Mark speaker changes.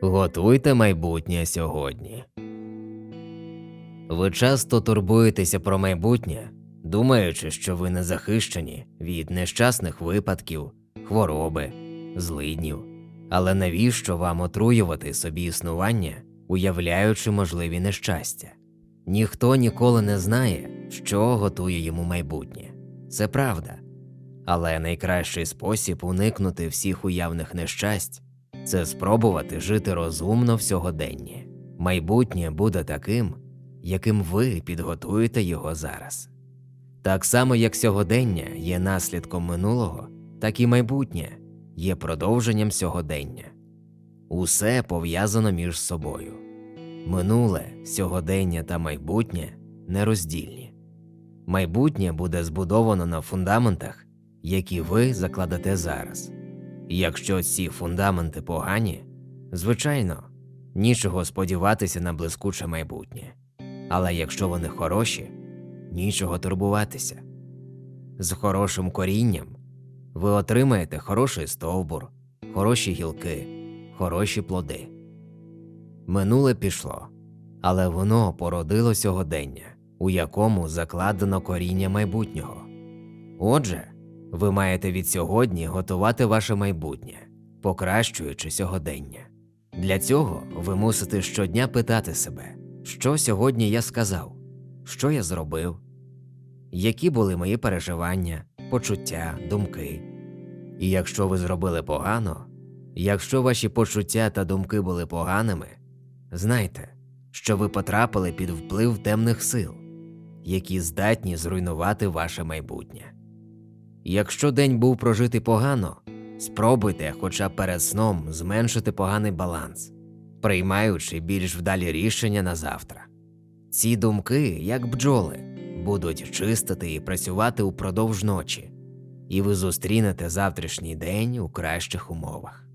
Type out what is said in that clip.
Speaker 1: Готуйте майбутнє сьогодні. Ви часто турбуєтеся про майбутнє, думаючи, що ви не захищені від нещасних випадків, хвороби, злиднів. Але навіщо вам отруювати собі існування, уявляючи можливі нещастя? Ніхто ніколи не знає, що готує йому майбутнє. Це правда. Але найкращий спосіб уникнути всіх уявних нещасть це спробувати жити розумно в сьогоденні. Майбутнє буде таким, яким ви підготуєте його зараз. Так само, як сьогодення є наслідком минулого, так і майбутнє є продовженням сьогодення. Усе пов'язано між собою. Минуле, сьогодення та майбутнє нероздільні. Майбутнє буде збудовано на фундаментах, які ви закладете зараз. Якщо ці фундаменти погані, звичайно, нічого сподіватися на блискуче майбутнє. Але якщо вони хороші, нічого турбуватися. З хорошим корінням ви отримаєте хороший стовбур, хороші гілки, хороші плоди. Минуле пішло, але воно породило сьогодення, у якому закладено коріння майбутнього. Отже, ви маєте від сьогодні готувати ваше майбутнє, покращуючи сьогодення. Для цього ви мусите щодня питати себе, що сьогодні я сказав, що я зробив, які були мої переживання, почуття, думки. І якщо ви зробили погано, якщо ваші почуття та думки були поганими, знайте, що ви потрапили під вплив темних сил, які здатні зруйнувати ваше майбутнє. Якщо день був прожити погано, спробуйте хоча б перед сном зменшити поганий баланс, приймаючи більш вдалі рішення на завтра. Ці думки, як бджоли, будуть чистити і працювати упродовж ночі, і ви зустрінете завтрашній день у кращих умовах.